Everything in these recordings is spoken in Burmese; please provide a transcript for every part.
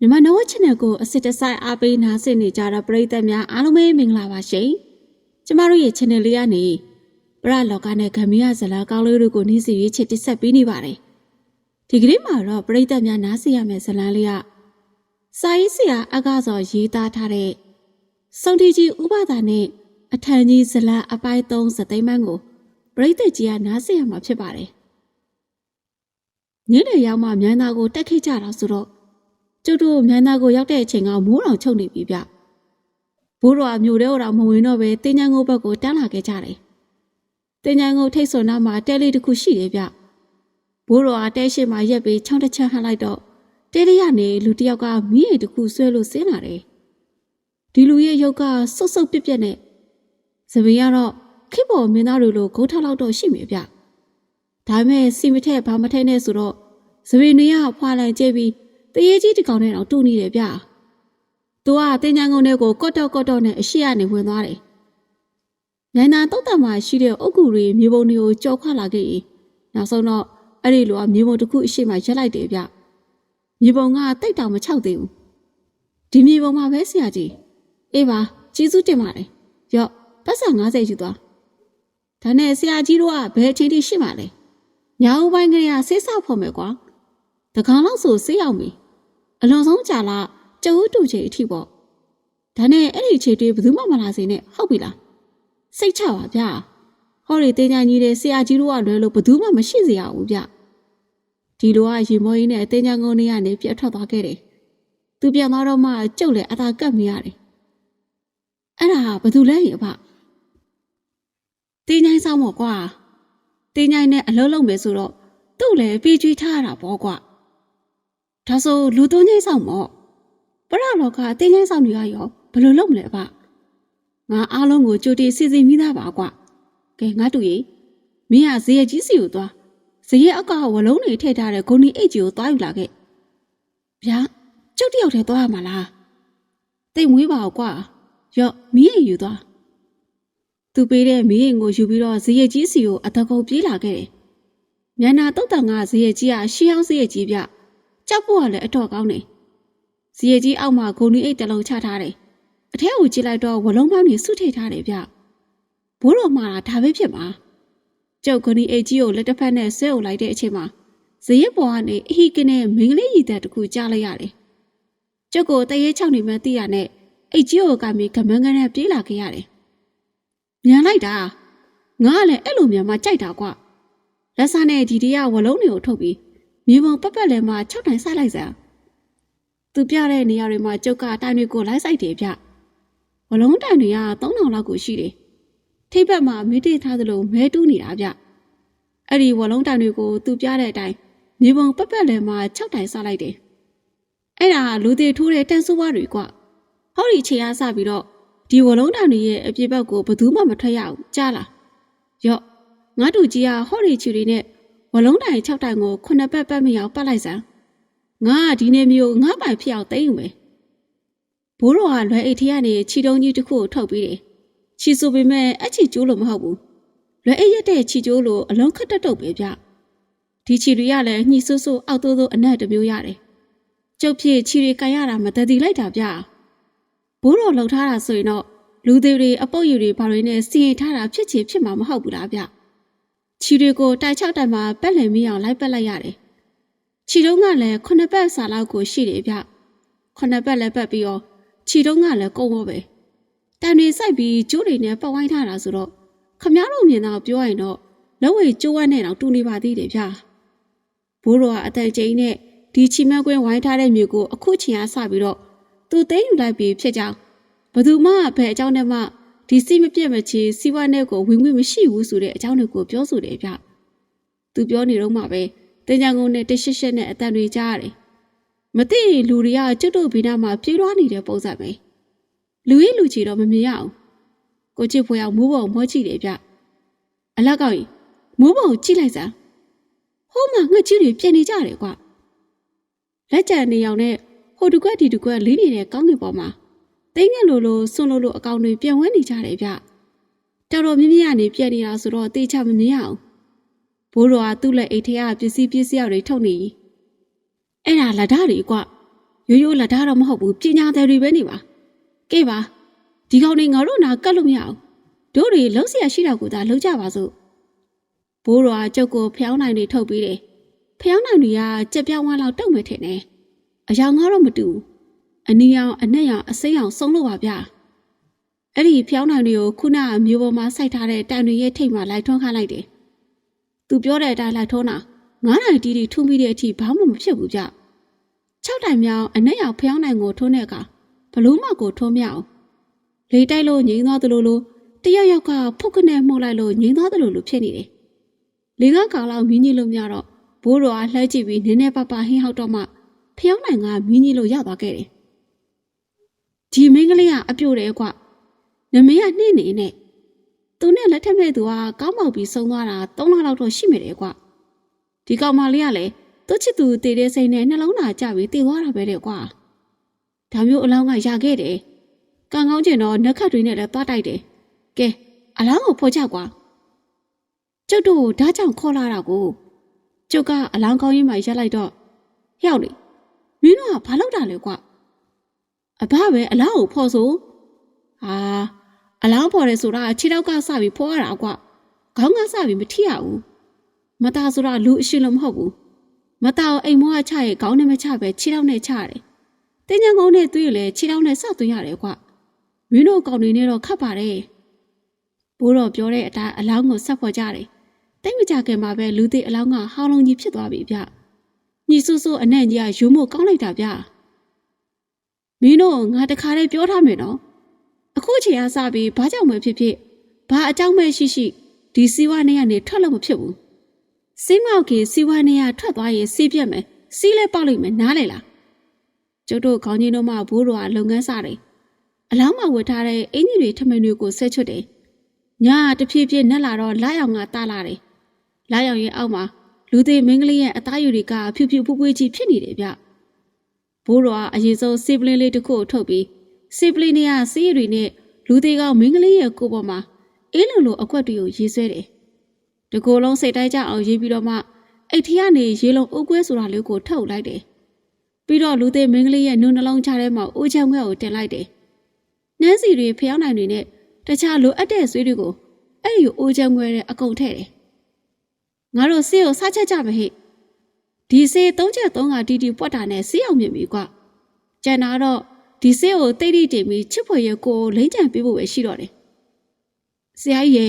မြန်မာနဝ channel ကိုအစစ်တစိုက်အားပေးနားဆင်နေကြတဲ့ပရိသတ်များအားလုံးပဲမင်္ဂလာပါရှင်။ကျမတို့ရဲ့ channel လေးကနေပရလောကနဲ့ဂမ်ဘီယာဇလာကောင်းလေးတို့ကိုနေ့စဉ်ရွေးချယ်တင်ဆက်ပေးနေပါတယ်။ဒီကနေ့မှာတော့ပရိသတ်များနားဆင်ရမယ့်ဇလန်းလေးကစာရေးဆရာအကစောရေးသားထားတဲ့စုံတီကြီးဥပဒါနဲ့အထန်ကြီးဇလန်းအပိုင်း3စသိမ်းမန်းကိုပရိသတ်ကြီးကနားဆင်ရမှာဖြစ်ပါတယ်။ညနေရောက်မှမြန်သားကိုတက်ခိကြတာဆိုတော့ ကျုပ်တို့မြန်သားကိုရောက်တဲ့အချိန်ကမိုးတောင်ချုပ်နေပြီဗျဘိုးတော်အမျိုးတဲ့တော်မဝင်တော့ပဲတင်းချန်ကိုဘက်ကိုတန်းလာခဲ့ကြတယ်တင်းချန်ကိုထိတ်ဆွန်နာမှာတဲလေးတစ်ခုရှိတယ်ဗျဘိုးတော်ကတဲရှိမှရက်ပြီးချောင်းတစ်ချမ်းဟန်လိုက်တော့တဲလေးကနေလူတစ်ယောက်ကမီးရိပ်တစ်ခုဆွဲလို့ဆင်းလာတယ်ဒီလူရဲ့ရုပ်ကဆုတ်ဆုတ်ပြက်ပြက်နဲ့သပင်ကတော့ခိပေါ်မင်းသားတို့လိုဂုတ်ထောက်လောက်တော့ရှိမိဗျဒါပေမဲ့စီမထက်ဘာမထဲနဲ့ဆိုတော့သပင်တွေကဖွာလိုက်ကျပြီး တရေကြီးတစ်ကောင်နဲ့တော့တူနေတယ်ဗျာ။ तू ကတင်ညာကုန်းထဲကိုကော့တော့ကော့တော့နဲ့အရှိကနေဝင်သွားတယ်။နိုင်နာတုတ်တံမှာရှိတဲ့အုတ်ဂူတွေမြေပုံတွေကိုကြော်ခွလာခဲ့ရင်နောက်ဆုံးတော့အဲ့ဒီလိုကမြေပုံတစ်ခုအရှိမှရက်လိုက်တယ်ဗျ။မြေပုံကတိတ်တောင်မချောက်သေးဘူး။ဒီမြေပုံမှာပဲဆရာကြီး။အေးပါကျေးဇူးတင်ပါတယ်။ရော့ပတ်စံ90ယူသွား။ဒါနဲ့ဆရာကြီးတို့ကဘယ်အချိန်ထိရှိမှလဲ။ညာဦးပိုင်းကလေးကဆေးဆောက်ဖို့မယ်ကွာ။တကောင်လောက်ဆိုဆေးရောက်ပြီ။ အလွန်ဆုံးကြာလာကျုပ်တူချေအထိပေါ့။ဒါနဲ့အဲ့ဒီခြေတွေဘယ်သူမှမလာစေနဲ့ဟုတ်ပြီလား။စိတ်ချပါဗျာ။ဟောဒီတင်းညာကြီးတဲ့ဆရာကြီးတို့ကလွယ်လို့ဘယ်သူမှမရှိစေရဘူးဗျ။ဒီလိုကရေမောကြီးနဲ့တင်းညာကုန်းလေးကနေပြတ်ထွက်သွားခဲ့တယ်။သူပြန်သွားတော့မှကျုပ်လည်းအသာကပ်မရတယ်။အဲ့ဒါဘယ်သူလဲရင်အဖ။တင်းညာဆောင်မော့ကွာ။တင်းညာနဲ့အလုံးလုံးပဲဆိုတော့သူ့လည်းပြေးကြွေးထားရတာပေါ့ကွာ။ ဒါဆိုလူသွင်းချင်းဆောင်မော့ပရလောကအတင်းချင်းဆောင်တွေကရောဘယ်လိုလုပ်မလဲအဖ။ငါအားလုံးကိုကြိုတင်စီစဉ်မိသားပါကွာ။ကဲငါတူကြီးမင်းကဇေယျကြီးစီကိုသွားဇေယျအကဝလုံးတွေထည့်ထားတဲ့ဂုံဒီအိတ်ကြီးကိုသွားယူလာခဲ့။ဗျာကျုပ်တယောက်တည်းသွားရမှာလား။တိတ်မွေးပါကွာ။ရော့မင်းအိမ်ယူသွား။သူပေးတဲ့မင်းအိမ်ကိုယူပြီးတော့ဇေယျကြီးစီကိုအတကုံပြေးလာခဲ့တယ်။မြန်နာတုတ်တန်ကဇေယျကြီးကရှီအောင်ဇေယျကြီးဗျ။ ကြောက်ဖို့ကလည်းအတော့ကောင်းတယ်။ဇေယျကြီးအောက်မှာဂုံဒီအိတ်တစ်လုံးချထားတယ်။အထက်ကိုကြည့်လိုက်တော့ဝလုံးပေါင်းတွေစုထိတ်ထားတယ်ဗျ။ဘိုးတော်မှာဒါပဲဖြစ်မှာ။ကျုပ်ဂုံဒီအိတ်ကြီးကိုလက်တစ်ဖက်နဲ့ဆွဲအုပ်လိုက်တဲ့အချိန်မှာဇေယျပေါ်ကနေအဟိကနဲ့မင်းကလေးရည်သက်တစ်ခုကြားလိုက်ရတယ်။ကျုပ်ကိုတရေချောင်းနေမှသိရနဲ့အိတ်ကြီးကိုကမ်းပြီးကမန်းကန်းနဲ့ပြေးလာခဲ့ရတယ်။မြန်လိုက်တာ။ငါကလည်းအဲ့လိုမြန်မှကြိုက်တာကွ။လက်စားနဲ့ဒီတရဝလုံးတွေကိုထုတ်ပြီး မြေပုံပတ်ပတ်လဲမှာ6တိုင်ဆိုင်လိုက်စမ်းသူပြတဲ့နေရာတွေမှာကျုပ်ကတိုင်တွေကိုလိုက်ဆိုင်တယ်ဗျဝလုံးတိုင်တွေက3000လောက်ကိုရှိတယ်ထိပ်ဘက်မှာမိတေးထားသလိုမဲတူးနေတာဗျအဲ့ဒီဝလုံးတိုင်တွေကိုသူပြတဲ့အတိုင်းမြေပုံပတ်ပတ်လဲမှာ6တိုင်စားလိုက်တယ်အဲ့ဒါလူသေးထိုးတဲ့တန်ဆူဝါတွေကွဟောဒီချိန်အားစပြီးတော့ဒီဝလုံးတိုင်တွေရဲ့အပြစ်ဘက်ကိုဘယ်သူမှမထွက်ရဘူးကြားလားရော့ငါတို့ကြီးကဟော်ရီချူတွေနဲ့ ဝလုံးတိုင်6တိုင်ကိုခုနှစ်ပတ်ပတ်မရောက်ပတ်လိုက်စမ်းငါကဒီနေ့မျိုးငါပိုင်ဖြစ်အောင်တိမ့်ယူမယ်ဘိုးတော်ကလွယ်အိတ်ထဲကနေခြီတုံးကြီးတစ်ခုကိုထုတ်ပြီးတယ်ခြီဆိုပေမဲ့အချီကျိုးလို့မဟုတ်ဘူးလွယ်အိတ်ရက်တဲ့ခြီကျိုးလို့အလုံးခတ်တက်တုတ်ပဲဗျဒီခြီတွေကလည်းညှိဆူဆူအောက်သိုးသိုးအနက်တစ်မျိုးရတယ်ကျုပ်ဖြစ်ခြီတွေကန်ရတာမတည်တည်လိုက်တာဗျဘိုးတော်လှုပ်ထားတာဆိုရင်တော့လူသေးတွေအပုတ်ယူတွေဘာတွေနဲ့စီရင်ထားတာဖြစ်ချင်ဖြစ်မှာမဟုတ်ဘူးလားဗျ ခြီတွေကိုတိုက်ချောက်တိုင်မှာပက်လည်မီးအောင်လိုက်ပက်လိုက်ရတယ်။ခြီတုံးကလည်းခုနှစ်ပတ်စာလောက်ကိုရှိတယ်ဗျ။ခုနှစ်ပတ်လည်းပက်ပြီးတော့ခြီတုံးကလည်းကုန်းဝပဲ။တန်တွေစိုက်ပြီးကျိုးတွေနဲ့ပတ်ဝိုင်းထားတာဆိုတော့ခမားတို့မြင်တော့ပြောရင်တော့လက်ဝဲကျိုးဝဲနဲ့တော့တူနေပါသေးတယ်ဗျ။ဘိုးတော်ကအတန်ကျိန်းနဲ့ဒီချီမက်ကွင်းဝိုင်းထားတဲ့မြို့ကိုအခုချိန်အားစပြီးတော့သူသိမ်းယူလိုက်ပြီးဖြစ်ကြောင်းဘသူမှဘယ်အကြောင်းနဲ့မှ ဒီစိမပြတ်မချေစီဝါနဲ့ကိုဝင်ဝင်မရှိဘူးဆိုတဲ့အကြောင်းတွေကိုပြောဆိုတယ်ဗျ။သူပြောနေတော့မှပဲတင်ကြံကုန်နဲ့တရှစ်ရှစ်နဲ့အတန်တွေကြားရတယ်။မသိရင်လူတွေကကျွတ်တို့ဘီနာမှာပြေးလွှားနေတဲ့ပုံစံပဲ။လူရင်းလူချီတော့မမြင်ရအောင်။ကိုချစ်ဖွယ်အောင်မိုးပုံမောကြည့်တယ်ဗျ။အလက်ကောက်ကြီးမိုးပုံကြည့်လိုက်စမ်း။ဟိုးမှာငှက်ကြီးတွေပြင်နေကြတယ်ကွ။လက်ကြံနေအောင်နဲ့ဟိုတကွက်ဒီတကွက်လေးနေတဲ့ကောင်းကင်ပေါ်မှာ တိတ်ငက်လိုလိုစွန့်လို့လို့အကောင်တွေပြန်ဝဲနေကြတယ်ဗျတော်တော်မြင့်မြင့်ကနေပြန်နေတာဆိုတော့တေချမမြင်ရအောင်ဘိုးတော်ကသူ့လက်အိတ်ထဲကပစ္စည်းပစ္စည်းတွေထုတ်နေပြီအဲ့ဒါလက်ဓာတ်တွေကရိုးရိုးလက်ဓာတ်တော့မဟုတ်ဘူးပညာသည်တွေပဲနေပါကဲပါဒီကောင်တွေငါတို့နာကတ်လို့မရအောင်တို့တွေလုံးစရာရှိတာကိုသာလုံးကြပါစို့ဘိုးတော်ကကြုတ်ကိုဖျောင်းနိုင်တွေထုတ်ပေးတယ်ဖျောင်းနိုင်တွေကကြက်ပြောင်းဝမ်းလောက်တုတ်မယ်ထင်တယ်အယောင်ကတော့မတူဘူး အနီရောင်အနက်ရောင်အစိမ်းရောင်စုံလို့ပါဗျာအဲ့ဒီဖျောင်းနိုင်တွေကိုခုနကမျိုးပေါ်မှာစိုက်ထားတဲ့တိုင်တွေရဲ့ထိတ်မှာလိုက်ထွန်းခိုင်းလိုက်တယ်သူပြောတဲ့အတိုင်းလိုက်ထွန်းတာငါးနိုင်တီးတီထုံးပြီးတဲ့အထိဘာမှမဖြစ်ဘူးဗျ၆တိုင်မြောင်အနက်ရောင်ဖျောင်းနိုင်ကိုထွန်းတဲ့အခါဘလို့မှကိုထွန်းမရအောင်လေတိုက်လို့ငိမ့်သွားသလိုလိုတယောက်ယောက်ကဖုတ်ကနေမှုတ်လိုက်လို့ငိမ့်သွားသလိုလိုဖြစ်နေတယ်လေကကာလောက်မင်းကြီးလို့မရတော့ဘိုးတော်ကလှမ်းကြည့်ပြီးနည်းနည်းပါးပါဟင်းဟောက်တော့မှဖျောင်းနိုင်ကမင်းကြီးလို့ရောက်သွားခဲ့တယ် ဒီမင်းကလေးကအပြို့တယ်ကွနမင်းကနှိမ့်နေနဲ့သူနဲ့လက်ထက်မဲ့သူကကောင်းမောက်ပြီးဆုံးသွားတာ၃လလောက်တော့ရှိမိတယ်ကွဒီကောင်မလေးကလည်းသူ့ချစ်သူတည်တဲ့စိတ်နဲ့နှလုံးသားကြပြီးတည်သွားတာပဲတဲ့ကွာဒါမျိုးအလောင်းကရခဲ့တယ်ကံကောင်းကျင်တော့နှက်ခတ်တွေနဲ့လည်းသွားတိုက်တယ်ကဲအလောင်းကိုဖော်ချကွာကျုပ်တို့ဓာတ်ကြောင့်ခေါ်လာတာကိုကျုပ်ကအလောင်းကောင်းရင်မှရက်လိုက်တော့ဟျောက်လေမင်းတို့ကဘာလုပ်တာလဲကွာ အဘပဲအလောင်းကိုဖော်ဆိုဟာအလောင်းဖော်တယ်ဆိုတာခြေထောက်ကစပြီးဖော်ရတာကွာခေါင်းကစပြီးမထိရဘူးမသားဆိုတာလူအရှိလို့မဟုတ်ဘူးမသားကိုအိမ်မောကချရဲ့ခေါင်းနဲ့မချပဲခြေထောက်နဲ့ချရတယ်တင်းချန်ကုန်းနဲ့သွေးရလဲခြေထောက်နဲ့စသွင်းရတယ်ကွာမင်းတို့ကောင်တွေနဲ့တော့ခတ်ပါတယ်ဘိုးတော်ပြောတဲ့အတိုင်းအလောင်းကိုဆက်ဖော်ကြတယ်တိတ်မကြခင်မှာပဲလူသေးအလောင်းကဟောင်းလုံးကြီးဖြစ်သွားပြီဗျညီဆူဆူအနံ့ကြီးကယူမို့ကောင်းလိုက်တာဗျ မင်းတို့ငါတခါတည်းပြောထားမယ်နော်အခုချိန်ကစပြီးဘာကြောင့်ပဲဖြစ်ဖြစ်ဘာအကြောင်းပဲရှိရှိဒီစီဝါနဲ့ကနေထွက်လို့မဖြစ်ဘူးစိမောက်ကြီးစီဝါနဲ့ကထွက်သွားရင်စီးပြက်မယ်စီးလဲပေါက်လိမ့်မယ်နားလေလားကျုပ်တို့ခေါင်းကြီးတို့မှဘိုးတော်ကလုပ်ငန်းစားတယ်အလောင်းမဝတ်ထားတဲ့အင်ကြီးတွေထမင်းတွေကိုဆက်ချွတ်တယ်ညာတဖြည်းဖြည်းနက်လာတော့လာရောင်ကတားလာတယ်လာရောင်ရဲ့အောက်မှာလူသေးမင်းကလေးရဲ့အသားရည်တွေကဖြူဖြူပွေးပွေးကြီးဖြစ်နေတယ်ဗျ ဘိုးတော်ကအရင်ဆုံးစီပလင်းလေးတစ်ခုကိုထုတ်ပြီးစီပလင်းနဲ့ကစီးရည်နဲ့လူသေးကောင်မင်းကလေးရဲ့ကိုယ်ပေါ်မှာအေးလုံလိုအကွက်တွေကိုရေးဆွဲတယ်တကိုယ်လုံးစိတ်တိုင်းကြအောင်ရေးပြီးတော့မှအိတ်ထီကနေရေလုံးအိုးကွဲဆိုတာလေးကိုထုတ်လိုက်တယ်ပြီးတော့လူသေးမင်းကလေးရဲ့နုနှလုံးချထဲမှာအိုးချမ်းခွဲကိုတင်လိုက်တယ်နှမ်းစီတွေဖျောင်းနိုင်တွေနဲ့တခြားလိုအပ်တဲ့ဆွေးတွေကိုအဲ့ဒီအိုးချမ်းခွဲတဲ့အကုန်ထည့်တယ်ငါတို့ဆေးကိုစားချက်ကြမဟိ ဒီဆေးသုံးချက်သုံးကတီတီပွက်တာနဲ့ဆေးအောင်မြင်ပြီကွာကျန်တာတော့ဒီဆေးကိုတိတ်တိတ်တင်ပြီးချစ်ဖွယ်ရဲ့ကိုလိမ့်ကြံပေးဖို့ပဲရှိတော့တယ်ဆရာကြီးရေ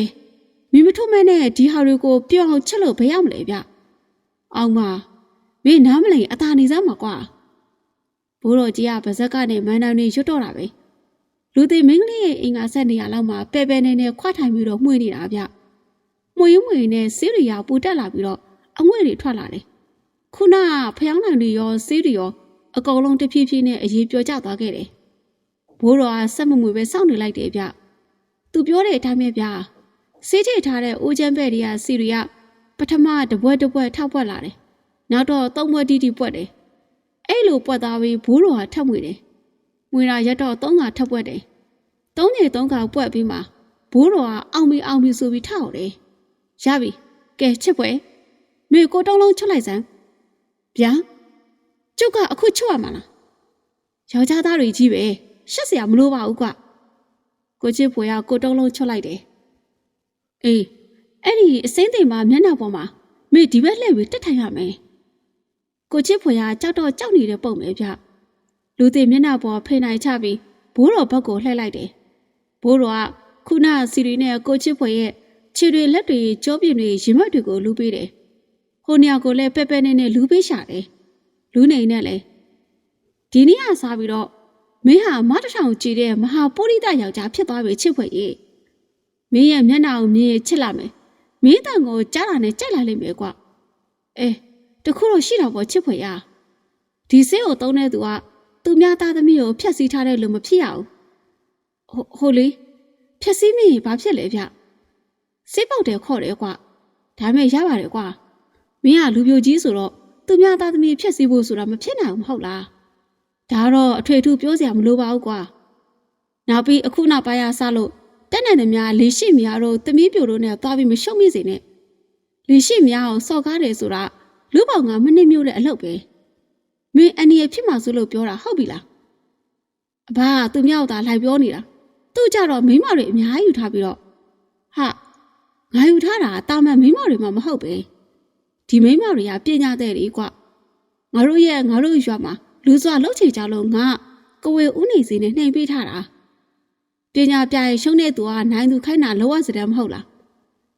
မိမထုံးမဲနဲ့ဒီဟာတွေကိုပြောင်းအောင်ချက်လို့ဘယ်ရောက်မလဲဗျအောင်မမင်းနားမလဲအသာနေစမ်းမှာကွာဘိုးတော်ကြီးကဗဇက်ကနေမန်းတောင်နေရွတ်တော့တာပဲလူသေးမင်းကလေးရဲ့အင်္ဂါဆက်နေရလောက်မှာပဲပဲနေနေခွာထိုင်ပြီးတော့မှုန့်နေတာဗျမှုန့်ရမှုန့်နဲ့ဆေးရီယာပူတက်လာပြီးတော့အငွေ့တွေထွက်လာတယ် ခုနကဖျောင်းနိုင်တွေရောဆေးတွေရောအကုန်လုံးတဖြည်းဖြည်းနဲ့အေးပြောကျသွားခဲ့တယ်ဘိုးတော်ကစက်မမွေပဲစောင့်နေလိုက်တယ်ဗျသူပြောတဲ့အတိုင်းပဲဗျဆေးချိတ်ထားတဲ့အိုးချမ်းပဲ့တွေကစီရီကပထမတပွဲတပွဲထောက်ပွက်လာတယ်နောက်တော့သုံးပွဲတီးတီးပွက်တယ်အဲ့လိုပွက်သားပြီးဘိုးတော်ကထပ်မွေတယ်မွေတာရက်တော့သုံးကထပ်ပွက်တယ်သုံးညသုံးကပွက်ပြီးမှဘိုးတော်ကအောင်ပြီအောင်ပြီဆိုပြီးထောက်တယ်ရပြီကဲချစ်ပွဲမေကိုတုံးလုံးချွတ်လိုက်စမ်း ဗျာကျုပ်ကအခုချွတ်ရမှာလားယောက်ျားသားတွေကြီးပဲရှက်စရာမလိုပါဘူးကွကိုချစ်ဖွယ်ကကိုတုံးလုံးချွတ်လိုက်တယ်အေးအဲ့ဒီအစင်းသိမ်မှာမျက်နှာပေါ်မှာမေဒီဘက်လှည့်ပြီးတက်ထိုင်ရမယ်ကိုချစ်ဖွယ်ကကြောက်တော့ကြောက်နေတဲ့ပုံပဲဗျလူသိမျက်နှာပေါ်ဖိနိုင်ချပြီးဘိုးတော်ဘက်ကိုလှည့်လိုက်တယ်ဘိုးတော်ကခုနစီရီနဲ့ကိုချစ်ဖွယ်ရဲ့ခြေတွေလက်တွေကြောပြင်းတွေရင်မက်တွေကိုလူပေးတယ် ဟိုနေရာကိုလည်းပဲ့ပဲ့နဲ့နဲ့လူပေးရှာတယ်လူနေနဲ့လည်းဒီနေ့ကစားပြီးတော့မင်းဟာမတထောင်ကြည်တဲ့မဟာပုရိသယောက်ျားဖြစ်သွားပြီချစ်ဖွယ်ကြီးမင်းရဲ့မျက်နှာကိုမြင်ချစ်လာမယ်မင်းတန်ကိုကြားလာနဲ့ကြိုက်လာလိမ့်မယ်ကွအဲတခုတော့ရှိတော့ပေါ့ချစ်ဖွယ်ရဒီစိတ်ကိုသုံးတဲ့သူကသူများသားသမီးကိုဖျက်ဆီးထားတဲ့လူမဖြစ်ရအောင်ဟိုဟိုလေဖျက်ဆီးမိရင်ဘာဖြစ်လဲဗျစိတ်ပေါက်တယ်ခေါ်တယ်ကွဒါမဲ့ရပါတယ်ကွ မင်းကလူပြိုကြီးဆိုတော့သူများသားသမီးဖျက်ဆီးဖို့ဆိုတာမဖြစ်နိုင်ဘူးမဟုတ်လားဒါတော့အထွေထူးပြောစရာမလိုပါဘူးကွာနောက်ပြီးအခုနောက်ပိုင်းရဆလို့တက်နေတယ်များလေရှိများတို့သမီးပြိုတို့နဲ့သွားပြီးမရှုံမိစေနဲ့လေရှိများအောင်စော်ကားတယ်ဆိုတာလူပေါင်ကမနစ်မြို့တဲ့အလုပ်ပဲမမင်းအန်နီရဖြစ်မှာဆိုလို့ပြောတာဟုတ်ပြီလားအဘကသူမြောက်တာလိုက်ပြောနေတာသူ့ကြတော့မိန်းမတွေအများကြီးယူထားပြီးတော့ဟာငါယူထားတာတာမန်မိန်းမတွေမှမဟုတ်ပဲ ဒီမိန်းမတွေကပညာတဲ့တွေကွငါတို့ရဲ့ငါတို့ရွာမှာလူစွာလှုပ်ချေကြလို့ငါကဝေဦးနေစီနဲ့နှိမ်ပေးထားတာပညာပြရဲ့ရှုံးတဲ့သူကနိုင်သူခိုင်းတာလောရစတဲ့မဟုတ်လား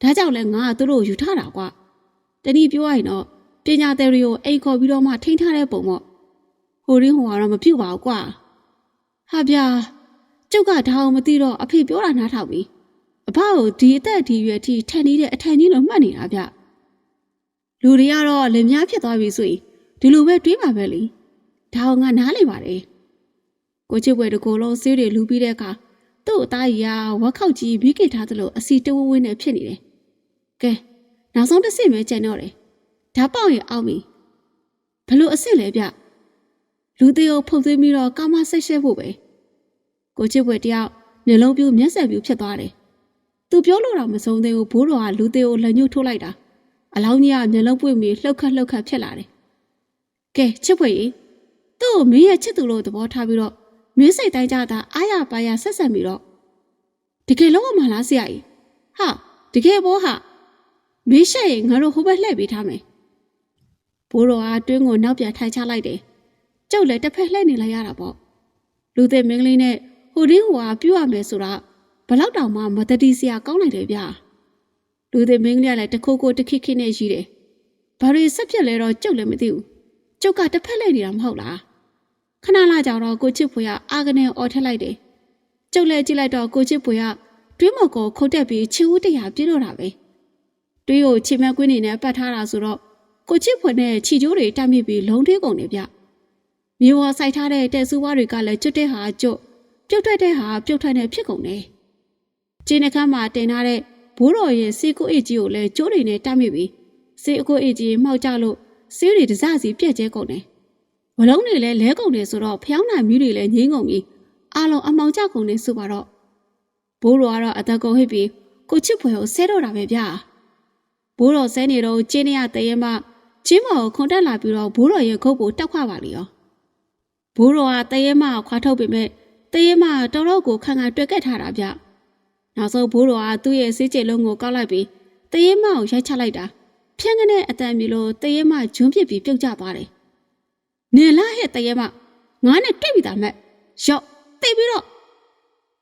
ဒါကြောင့်လဲငါကသူတို့ယူထားတာကွတနည်းပြောရရင်တော့ပညာတဲ့တွေကိုအိတ်ခေါ်ပြီးတော့မှထိန်းထားတဲ့ပုံပေါ့ဟိုရင်းဟိုကတော့မပြုတ်ပါဘူးကွာဟာဗျာကျုပ်ကဒါအောင်မသိတော့အဖေပြောတာနားထောင်ပြီအဖကိုဒီအသက်ဒီရွယ်ထိထန်နေတဲ့အထန်ကြီးလို့မှတ်နေတာဗျ လူတွေကတော့လင်များဖြစ်သွားပြီဆိုရင်ဒီလိုပဲတွေးမှာပဲလေဒါအောင်ငါနားလေပါတယ်ကိုချစ်ပွဲတကိုယ်လုံးဆေးတွေလူပြီးတဲ့အခါသူ့အသားကြီးကဝက်ခောက်ကြီးမိခင်ထားသလိုအစီတဝဝင်းနဲ့ဖြစ်နေတယ်ကဲနောက်ဆုံးတစ်ဆင့်ပဲကျန်တော့တယ်ဒါပေါက်ရင်အောင်ပြီဘလို့အစ်စ်လဲဗျလူသေးကိုဖုတ်သွင်းပြီးတော့ကာမဆိတ်ရှဲဖို့ပဲကိုချစ်ပွဲတယောက်မျက်လုံးပြူးမျက်စက်ပြူးဖြစ်သွားတယ်သူပြောလို့တော့မဆုံးသေးဘူးဘိုးတော်ကလူသေးကိုလက်ညှိုးထိုးလိုက်တာ အလောင်းကြီးကမျက်လုံးပွင့်ပြီးလှုပ်ခတ်လှုပ်ခတ်ဖြစ်လာတယ်ကဲချစ်ပွဲကြီးသူ့ကိုမင်းရဲ့ချစ်သူလို့သဘောထားပြီးတော့မင်းစိတ်တိုင်းကြတာအားရပါရဆက်ဆက်ပြီးတော့တကယ်လုံးဝမလားဆရာကြီးဟာတကယ်ဘောဟာမင်းရှက်ရင်ငါတို့ဟိုဘက်လှည့်ပေးထားမယ်ဘိုးတော်ကတွင်းကိုနောက်ပြန်ထိုင်ချလိုက်တယ်ကျုပ်လည်းတစ်ဖက်လှည့်နေလိုက်ရတာပေါ့လူသက်မင်းကလေးနဲ့ဟိုတင်းဟိုဟာပြုတ်ရမယ်ဆိုတာဘလောက်တောင်မှမတတိစရာကောင်းလိုက်တယ်ဗျာ လူသက်မင်းကလေးကလည်းတခိုးခိုးတခိခိနဲ့ရှိတယ်ဘာတွေဆက်ဖြစ်လဲတော့ကျုပ်လည်းမသိဘူးကျုပ်ကတစ်ဖက်လှည့်နေတာမဟုတ်လားခဏလာကြတော့ကိုချစ်ဖွေကအာကနေအော်ထက်လိုက်တယ်ကျုပ်လည်းကြည့်လိုက်တော့ကိုချစ်ဖွေကတွင်းမော်ကိုခုတ်တက်ပြီးချီဦးတရာပြည့်တော့တာပဲတွေးကိုချီမက်ကွင်းနေနဲ့ပတ်ထားတာဆိုတော့ကိုချစ်ဖွေနဲ့ချီကျိုးတွေတိုက်မိပြီးလုံးထွေးကုန်နေဗျမြေဝါဆိုင်ထားတဲ့တဲ့ဆူဝါတွေကလည်းကျွတ်တဲ့ဟာကျွတ်ပြုတ်ထွက်တဲ့ဟာပြုတ်ထွက်နေဖြစ်ကုန်တယ်ကျင်းနှခမ်းမှာတင်ထားတဲ့ ဘိုးတော်ရဲ့စေကုအိတ်ကြီးကိုလည်းကျိုးတွေနဲ့တိုက်မိပြီးစေအကုအိတ်ကြီးမှောက်ကြလို့ဆေးတွေတစစီပြက်ကျဲကုန်တယ်ဝလုံးတွေလည်းလဲကုန်တယ်ဆိုတော့ဖျောင်းနိုင်မီးတွေလည်းငိမ့်ကုန်ပြီးအလုံးအမောင်ကျကုန်နေဆိုပါတော့ဘိုးတော်ကတော့အသက်ကုန်ဟစ်ပြီးကိုချစ်ဖွယ်ကိုဆဲတော့တာပဲဗျာဘိုးတော်ဆဲနေတော့ကျင်းရတရေမကျင်းမော်ကိုခွန်တက်လာပြီးတော့ဘိုးတော်ရဲ့ခုတ်ကိုတောက်ခွပါလေရောဘိုးတော်ကတရေမကိုခွာထုတ်ပေမဲ့တရေမတော်တော့ကိုခန့်ခန့်တွက်ကက်ထားတာဗျ နောက်ဆုံးဘိုးတော်ကသူ့ရဲ့စေးကျဲလုံးကိုကောက်လိုက်ပြီးတရေမကိုရိုက်ချလိုက်တာဖြန်းကနေအတန်မြလို့တရေမဂျွန်းပစ်ပြီးပြုတ်ကျသွားတယ်နေလာဟဲ့တရေမငါနဲ့တွေ့ပြီသားမက်ရော့တိတ်ပြီးတော့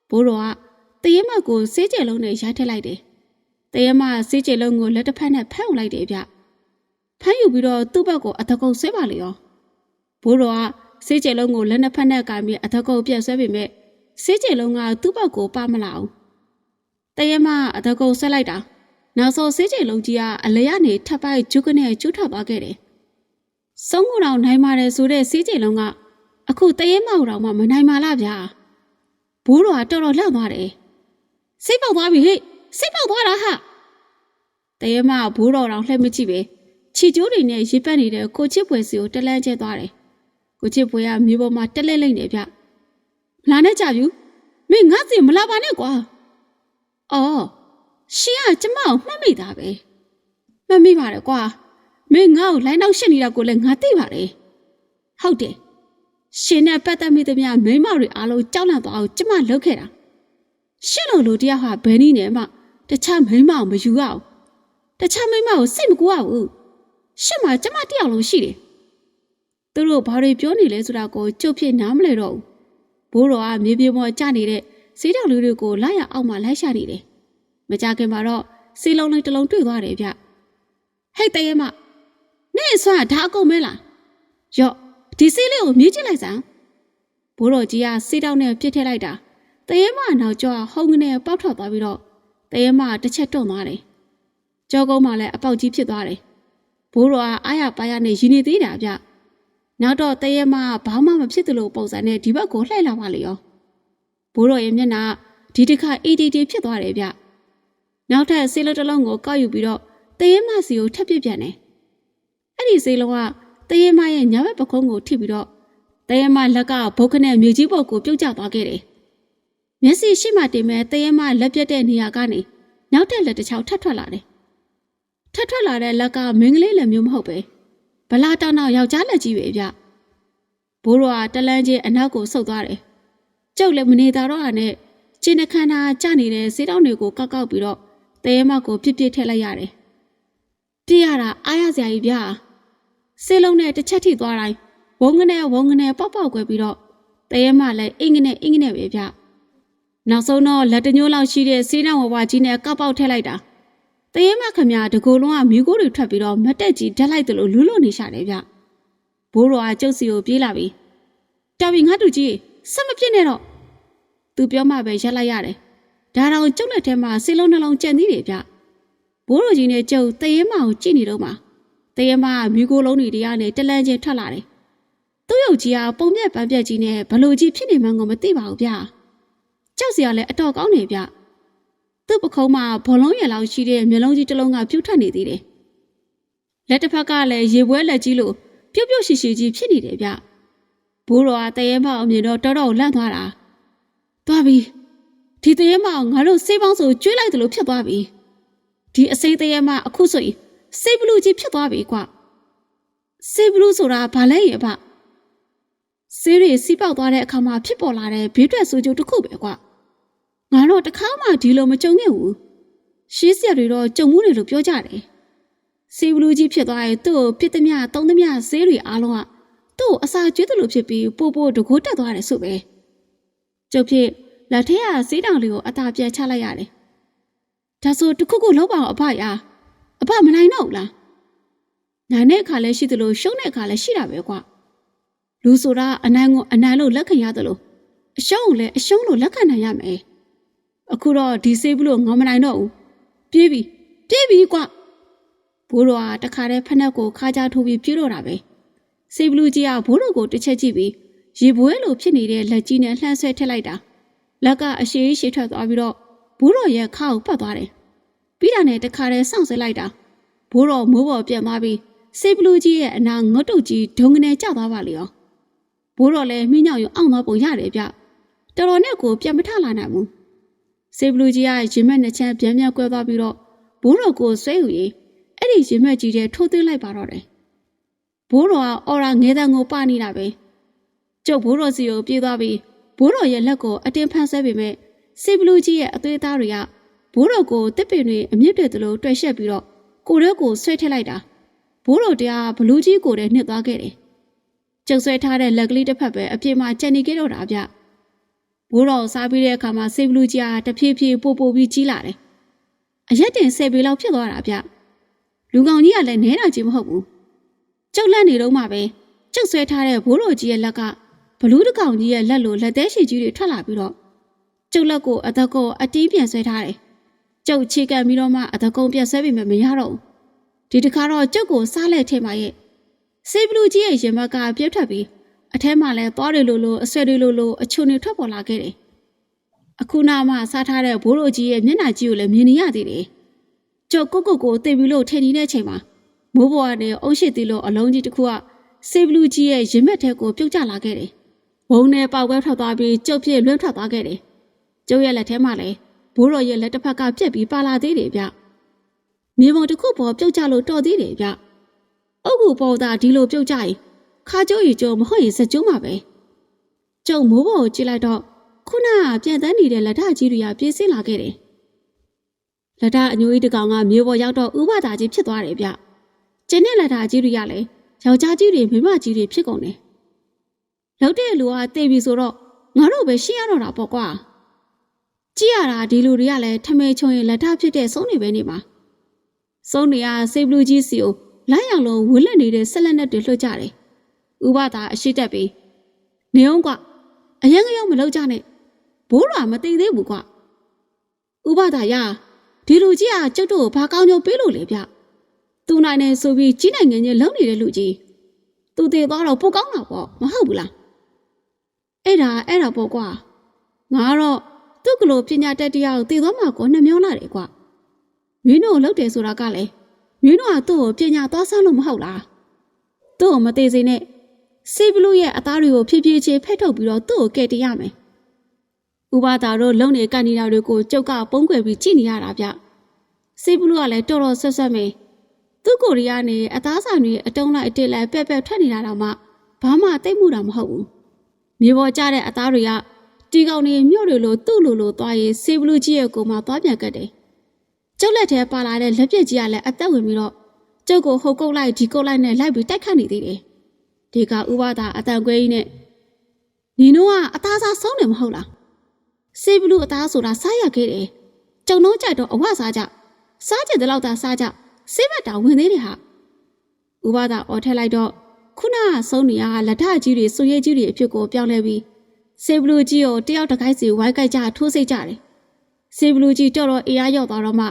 ဘိုးတော်ကတရေမကိုစေးကျဲလုံးနဲ့ရိုက်ထက်လိုက်တယ်တရေမစေးကျဲလုံးကိုလက်တစ်ဖက်နဲ့ဖမ်းလိုက်တယ်ဗျဖမ်းယူပြီးတော့သူ့ဘက်ကိုအတကုတ်ဆွဲပါလေရောဘိုးတော်ကစေးကျဲလုံးကိုလက်နှစ်ဖက်နဲ့ကင်ပြီးအတကုတ်ပြက်ဆွဲပေမဲ့စေးကျဲလုံးကသူ့ဘက်ကိုပါမလာအောင် တရေမအတကုတ်ဆွဲလိုက်တာနောက်ဆုံးစေးကျဲလုံးကြီးကအလဲရနေထပ်ပိုက်ကျုပ်ကနေကျူးထွက်သွားခဲ့တယ်စုံးကူတော်နိုင်ပါတယ်ဆိုတဲ့စေးကျဲလုံးကအခုတရေမောက်တော်မှမနိုင်ပါလားဗျာဘိုးတော်ကတော်တော်လှသွားတယ်စိတ်ပေါက်သွားပြီဟဲ့စိတ်ပေါက်သွားတာဟာတရေမဘိုးတော်တော်လှည့်မကြည့်ပဲခြေကျိုးတွေနဲ့ရေပတ်နေတဲ့ကိုချစ်ပွဲစီကိုတလန်းကျဲသွားတယ်ကိုချစ်ပွဲကမြေပေါ်မှာတက်လက်လိုက်နေဗျလာနဲ့ကြပြီမင်းငါစီမလာပါနဲ့ကွာ အော်ရှင်ကကျမကိုမှတ်မိတာပဲမှတ်မိပါတယ်ကွာမင်းငါ့ကိုလိုင်းနောက်ရှက်နေတာကိုလည်းငါသိပါတယ်ဟုတ်တယ်ရှင်နဲ့ပတ်သက်မိသမျှမိန်းမတွေအားလုံးကြောက်လန့်သွားအောင်ကျမလုပ်ခဲ့တာရှစ်လုံးလိုတရားဟာဘယ်နည်းနဲ့မှတခြားမိန်းမကိုမယူရအောင်တခြားမိန်းမကိုစိတ်မကူရဘူးရှစ်မှာကျမတယောက်လုံးရှိတယ်သူတို့ဘာတွေပြောနေလဲဆိုတာကိုကြုတ်ဖြစ်နားမလဲတော့ဘူးဘိုးတော်ကမြေပြေပေါ်ကျနေတဲ့ စီးတောင်လူတွေကိုလာရအောက်မှာလိုက်ရှာနေတယ်မကြခင်မှာတော့စီလုံးလေးတစ်လုံးတွေ့သွားတယ်ဗျဟဲ့တရေမနဲ့ဆွမ်းဒါအကုန်မဲလားယော့ဒီစီးလေးကိုမြည်ချလိုက်စမ်းဘိုးတော်ကြီးကစီးတောင်နဲ့ပြစ်ထည့်လိုက်တာတရေမနောက်ကျောဟုံးကနေပေါက်ထွက်သွားပြီးတော့တရေမတစ်ချက်တွန့်သွားတယ်ကြောကုန်းမှလည်းအပေါက်ကြီးဖြစ်သွားတယ်ဘိုးတော်ကအားရပါရနဲ့ရင်းနေသေးတာဗျနောက်တော့တရေမဘာမှမဖြစ်သလိုပုံစံနဲ့ဒီဘက်ကိုလှည့်လာပါလေရော ဘိုးတော်ရဲ့မျက်နှာဒီတစ်ခါ ADD ဖြစ်သွားတယ်ဗျနောက်ထပ်ဆေးလုံးတစ်လုံးကိုကောက်ယူပြီးတော့တရေမစီကိုထပ်ပစ်ပြန်တယ်အဲ့ဒီဆေးလုံးကတရေမရဲ့ညာဘက်ပခုံးကိုထိပြီးတော့တရေမလက်ကဘုတ်ခနဲ့မြေကြီးပေါ်ကိုပြုတ်ကျသွားခဲ့တယ်မျက်စိရှိမှတင်မဲ့တရေမလက်ပြတ်တဲ့နေရာကနေနောက်ထပ်လက်တစ်ချောင်းထပ်ထွက်လာတယ်ထပ်ထွက်လာတဲ့လက်ကမင်းကလေးလည်းမျိုးမဟုတ်ပဲဗလာတောင်းတော့ယောက်ျားလက်ကြီးပဲဗျဘိုးတော်ကတလန်းချင်းအနောက်ကိုဆုတ်သွားတယ် ကျုပ်လည်းမနေတာတော့ဟာနဲ့ကျင်းနှခမ်းသားကြနေတဲ့စေးတောင်းတွေကိုကောက်ကောက်ပြီးတော့တဲရဲမကိုပြစ်ပြစ်ထည့်လိုက်ရတယ်ပြစ်ရတာအားရစရာကြီးဗျာစေးလုံးနဲ့တစ်ချက်ထိသွားတိုင်းဝုန်းကနေဝုန်းကနေပေါက်ပေါက်ကွယ်ပြီးတော့တဲရဲမလည်းအင်္ဂနဲ့အင်္ဂနဲ့ပဲဗျနောက်ဆုံးတော့လက်တညိုးလောက်ရှိတဲ့စေးတောင်းဝဝကြီးနဲ့ကောက်ပေါက်ထည့်လိုက်တာတရေမခမရတကူလုံးကမြူကိုတွေထွက်ပြီးတော့မတက်ကြီးဓာတ်လိုက်တယ်လို့လူးလို့နေရှာတယ်ဗျဘိုးတော်ကကျုပ်စီကိုပြေးလာပြီတော်ပြီငါတူကြီး ဆက်မပြစ်နဲ့တော့သူပြောမှပဲရက်လိုက်ရတယ်ဒါတော့ကျုပ်လက်ထဲမှာစေလုံးနှလုံးကြံသေးတယ်ဗျဘိုးတော်ကြီးနဲ့ကျုပ်တရေမကိုကြည့်နေတော့မှတရေမကမြူကိုလုံးတွေတရားနဲ့တလန်းချင်းထွက်လာတယ်သူ့ရုပ်ကြီးကပုံပြက်ပန်းပြက်ကြီးနဲ့ဘလို့ကြီးဖြစ်နေမှန်းကိုမသိပါဘူးဗျကြောက်စရာလည်းအတော်ကောင်းနေဗျသူ့ပခုံးမှာဘောလုံးရည်လောက်ရှိတဲ့မျိုးလုံးကြီးတစ်လုံးကပြုတ်ထွက်နေသေးတယ်။လက်တစ်ဖက်ကလည်းရေပွဲလက်ကြီးလိုပြုတ်ပြုတ်ရှိရှိကြီးဖြစ်နေတယ်ဗျ။ ဘိုးတော်ကတရေမောင်အမြင်တော့တော်တော်လန့်သွားတာ။သွားပြီ။ဒီတရေမောင်ငါတို့စေးပေါင်းဆိုကျွေးလိုက်တယ်လို့ဖြစ်သွားပြီ။ဒီအစိမ်းတရေမအခုဆိုရင်စေးဘလူးကြီးဖြစ်သွားပြီကွ။စေးဘလူးဆိုတာဘာလဲရဲ့ဗျ။စေးတွေစီးပေါက်သွားတဲ့အခါမှာဖြစ်ပေါ်လာတဲ့ဘေးထွက်ဆိုးကျိုးတစ်ခုပဲကွ။ငါတော့တခါမှဒီလိုမကြုံခဲ့ဘူးရှေးဆက်တွေတော့ကြုံမှုတွေလို့ပြောကြတယ်စီဘလူးကြီးဖြစ်သွားရင်သူ့ကိုပြစ်သမျှတုံးသမျှဈေးတွေအားလုံးက သူ့ကိုအစာကျွေးတယ်လို့ဖြစ်ပြီးပို့ပို့တကိုးတက်သွားတယ်ဆိုပဲကျုပ်ဖြစ်လက်ထက်ကဈေးတောင်လေးကိုအသာပြန်ချလိုက်ရတယ်ဒါဆိုတခုခုလောက်ပါအောင်အဖရာအဖမနိုင်တော့ဘူးလားနိုင်တဲ့အခါလည်းရှိသလိုရှုံးတဲ့အခါလည်းရှိတာပဲကွာလူဆိုတာအနိုင်ကိုအနိုင်လို့လက်ခံရတယ်လို့အရှုံးကိုလည်းအရှုံးလို့လက်ခံနိုင်ရမယ်အခုတော့ဒီစေးဘူးလို့ငေါမနိုင်တော့ဘူးပြေးပြီပြေးပြီကွဘိုးတော်ကတခါတည်းဖက်နှက်ကိုခါကြထိုးပြီးပြေးတော့တာပဲ စေးဘလူးကြီးကဘိုးတော်ကိုတစ်ချက်ကြည့်ပြီးရေပွဲလိုဖြစ်နေတဲ့လက်ကြီးနဲ့လှမ်းဆွဲထည့်လိုက်တာလက်ကအရှိရှိထွက်သွားပြီးတော့ဘိုးတော်ရဲ့ခါကိုပတ်သွားတယ်ပြီးတာနဲ့တခါတည်းစောင့်ဆဲလိုက်တာဘိုးတော်မိုးပေါ်ပြန်သွားပြီးစေးဘလူးကြီးရဲ့အနာငုတ်တုတ်ကြီးဒုံကနေကျသွားပါလေရောဘိုးတော်လည်းမိညောင်ရုံအောင်သွားပုံရတယ်ဗျတော်တော်နဲ့ကိုပြန်မထလာနိုင်ဘူးစေဘလူကြီးကရင်မက်နှစ်ချမ်းပြန်ပြန်ကွဲသွားပြီးတော့ဘိုးတော်ကိုဆွဲယူရင်အဲ့ဒီရင်မက်ကြီးတဲ့ထိုးသွင်းလိုက်ပါတော့တယ် ဘိုးတော်ကအော်ရာငဲတန်းကိုပနေတာပဲကျုပ်ဘိုးတော်စီကိုပြေးသွားပြီးဘိုးတော်ရဲ့လက်ကိုအတင်းဖန်ဆဲပေမဲ့စေဘလူကြီးရဲ့အသွေးသားတွေကဘိုးတော်ကိုတစ်ပင်တွေအမြင့်တွေတလို့တွယ်ရှက်ပြီးတော့ကိုရဲကိုဆွဲထည့်လိုက်တာဘိုးတော်တရားဘလူးကြီးကိုတည်းနှစ်သွားခဲ့တယ်ကျုပ်ဆွဲထားတဲ့လက်ကလေးတစ်ဖက်ပဲအပြစ်မှကြံနေခဲ့တော့တာဗျဘိုးတော်စားပြီးတဲ့အခါမှာစေဘလူးကြီးကတဖြည်းဖြည်းပို့ပို့ပြီးကြီးလာတယ်။အရက်တင်ဆယ်ပေလောက်ဖြစ်သွားတာဗျ။လူကောင်ကြီးကလည်းနဲတာကြီးမဟုတ်ဘူး။ ကျုပ်လက်နေတော့မှပဲကျုပ်ဆွဲထားတဲ့ဘိုးတော်ကြီးရဲ့လက်ကဘလူးတကောင်ကြီးရဲ့လက်လိုလက်သေးရှိကြီးတွေထွက်လာပြီးတော့ကျုပ်လက်ကိုအသက်ကိုအတီးပြန်ဆွဲထားတယ်။ကျုပ်ချေကန်ပြီးတော့မှအသက်ကုံပြန်ဆွဲပြီးမှမရတော့ဘူး။ဒီတစ်ခါတော့ကျုပ်ကိုစားလက်ထဲမှာရဲ့စေဘလူးကြီးရဲ့ရင်ဘတ်ကပြတ်ထွက်ပြီးအထဲမှာလည်းသွားတယ်လို့လို့အဆွဲတွေလို့လို့အချုံတွေထွက်ပေါ်လာခဲ့တယ်။အခုနာမှစားထားတဲ့ဘိုးတို့ကြီးရဲ့မျက်နှာကြီးကိုလည်းမြင်နေရသေးတယ်။ကြော်ကုတ်ကုတ်ကိုတိတ်ပြီးလို့ထင်နေတဲ့အချိန်မှာ မိုးပေါ်ကနေအုံးရှိသေးလို့အလုံးကြီးတစ်ခုကစေဘလူးကြီးရဲ့ရင်မက်ထဲကိုပြုတ်ကျလာခဲ့တယ်။ဘုံနဲ့ပေါက်ကွဲထွက်သွားပြီးကျုပ်ပြည့်လွှတ်ထွက်သွားခဲ့တယ်။ကျုပ်ရဲ့လက်ထဲမှာလည်းဘိုးတော်ရဲ့လက်တစ်ဖက်ကပြက်ပြီးပါလာသေးတယ်ဗျ။မြေပုံတစ်ခုပေါ်ပြုတ်ကျလို့တော်သေးတယ်ဗျ။အုတ်ကူပေါ်သားဒီလိုပြုတ်ကျရင်ခါကျိုးရီကျိုးမဟုတ်ရင်စကြိုးမှာပဲကျုံမိုးပေါ်ကိုကြည့်လိုက်တော့ခုနကပြန်တန်းနေတဲ့လက်ထကြီးတွေကပြေးဆင်းလာခဲ့တယ်လက်ထအညိုကြီးတစ်ကောင်ကမြေပေါ်ရောက်တော့ဥပဒါကြီးဖြစ်သွားတယ်ဗျ ကျင်းတဲ့လက်ထကြီးတွေကလည်းယောက်ျားကြီးတွေမိန်းမကြီးတွေဖြစ်ကုန်တယ်လောက်တဲ့လူကတေးပြီဆိုတော့ငါတို့ပဲရှင်းရတော့တာပေါ့ကွာကြည့်ရတာဒီလူတွေကလည်းထမဲချုံရင်လက်ထဖြစ်တဲ့စုံနေပဲနေမှာစုံနေကစေဘလူးကြီးစီကိုလိုက်အောင်လုံးဝင်းလက်နေတဲ့ဆက်လက်နဲ့တွေလွှတ်ကြတယ်ဥပဒါအရှိတက်ပြီးနေအောင်ကွအရင်ကရောက်မလောက်ကြနဲ့ဘိုးတော်မသိသေးဘူးကွဥပဒါရဒီလူကြီးကကျုပ်တို့ကိုဘာကောင်းကျိုးပေးလို့လဲဗျ သူနိုင်နေဆိုပြီးကြီးနိုင်ငံကြီးလုံနေတဲ့လူကြီးသူတည်သွားတော့ပိုကောင်းတာပေါ့မဟုတ်ဘူးလားအဲ့ဒါအဲ့ဒါပေါ့ကွာငါတော့သူ့ကလေးပညာတတ်တရားကိုတည်သွားမှာကိုနှမျောလာတယ်ကွမင်းတို့လှုပ်တယ်ဆိုတာကလည်းမင်းတို့ကသူ့ကိုပညာသွားဆန်းလို့မဟုတ်လားသူ့ကိုမသေးစေနဲ့စေဘလူးရဲ့အသားတွေကိုဖြည်းဖြည်းချင်းဖက်ထုတ်ပြီးတော့သူ့ကိုကယ်တင်ရမယ်။ဥပါတာတို့လုံနေကန်နေတာတွေကိုကျုပ်ကပုံးကွယ်ပြီးကြည့်နေရတာဗျ။စေဘလူးကလည်းတော်တော်ဆက်ဆက်မေး သူ့ကိုရီးယားနေအသားဆိုင်တွေအတုံးလိုက်အတစ်လိုက်ပက်ပက်ထွက်နေတာတော့မှဘာမှတိတ်မှုတာမဟုတ်ဘူးမြေပေါ်ကျတဲ့အသားတွေကတီကောင်တွေမြို့တွေလိုသူ့လိုလိုသွားရေးစေဘလူးကြီးရဲ့ကိုမှသွားပြန်ကတ်တယ်ကျုပ်လက်ထဲပါလာတဲ့လက်ပြက်ကြီးကလည်းအသက်ဝင်ပြီးတော့ကျုပ်ကိုဟိုကုတ်လိုက်ဒီကုတ်လိုက်နဲ့လိုက်ပြီးတိုက်ခတ်နေသေးတယ်ဒီကဥပဒါအတန်ကွဲကြီးနဲ့နီနိုကအသားစားဆုံးတယ်မဟုတ်လားစေဘလူးအသားဆိုတာစားရခဲ့တယ်ကျုံတော့ကြတော့အဝစားကြစားကြတဲ့လောက်သာစားကြ စေးဘက်တာဝင်သေးတယ်ဟာဥပဒါအော်ထက်လိုက်တော့ခုနကဆုံးနေရလက်ထကြီးတွေစွရဲကြီးတွေအဖြစ်ကိုပြောင်းလဲပြီးစေဘလူးကြီးကိုတယောက်တစ်ခိုက်စီဝိုင်းကြိုက်ကြထိုးစိတ်ကြတယ်စေဘလူးကြီးတော်တော်အေးအားရောက်သွားတော့မှ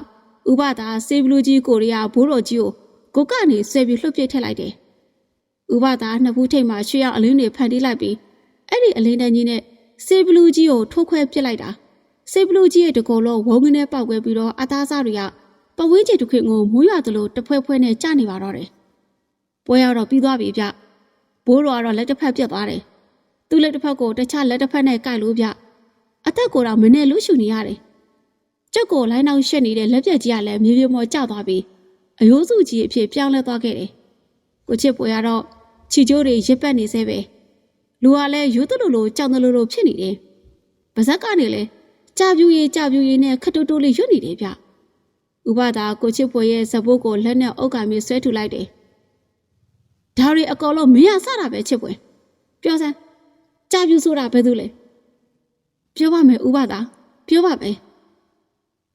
ဥပဒါစေဘလူးကြီးကိုရီးယားဘိုးတော်ကြီးကိုကိုကနေဆွဲပြီးလှုပ်ပစ်ထည့်လိုက်တယ်ဥပဒါနှစ်ဖူးထိပ်မှာရွှေရောက်အလင်းတွေဖန်တီးလိုက်ပြီးအဲ့ဒီအလင်းတန်းကြီးနဲ့စေဘလူးကြီးကိုထိုးခွဲပစ်လိုက်တာစေဘလူးကြီးရဲ့တကောလုံးဝုန်းကနေပေါက်ကွဲပြီးတော့အသားစားတွေက ပဝင်းကျင်တစ်ခွင်ကိုမိုးရွာသလိုတဖွဲဖွဲနဲ့ကျနေပါတော့တယ်ပွဲရတော့ပြီးသွားပြီဗျဘိုးတော်ကတော့လက်တစ်ဖက်ပြတ်သွားတယ်သူ့လက်တစ်ဖက်ကိုတခြားလက်တစ်ဖက်နဲ့ကိုက်လို့ဗျအသက်ကိုတော့မနဲ့လို့ရှူနေရတယ်ကျုပ်ကိုလိုင်းအောင်ရှက်နေတဲ့လက်ပြက်ကြီးကလည်းမြေပြင်ပေါ်ကျသွားပြီးအယိုးစုကြီးအဖြစ်ပြောင်းလဲသွားခဲ့တယ်ကိုချစ်ပွဲရတော့ချီကျိုးတွေရစ်ပတ်နေသေးပဲလူကလည်းယူသလိုလိုကြောင်သလိုလိုဖြစ်နေတယ်ပါဇက်ကနေလည်းကြာပြူရီကြာပြူရီနဲ့ခတ်တိုးတိုးလေးရွတ်နေတယ်ဗျ ဥပဒါကိုချစ်ပွဲရဲ့ဇဘိုးကိုလက်နဲ့အုပ်ကမြေဆွဲထူလိုက်တယ်ဒါတွေအကောင်လုံးမင်းရစတာပဲချစ်ပွဲပြောစမ်းကြာပြူဆိုတာဘယ်သူလဲပြောပါမယ်ဥပဒါပြောပါမယ်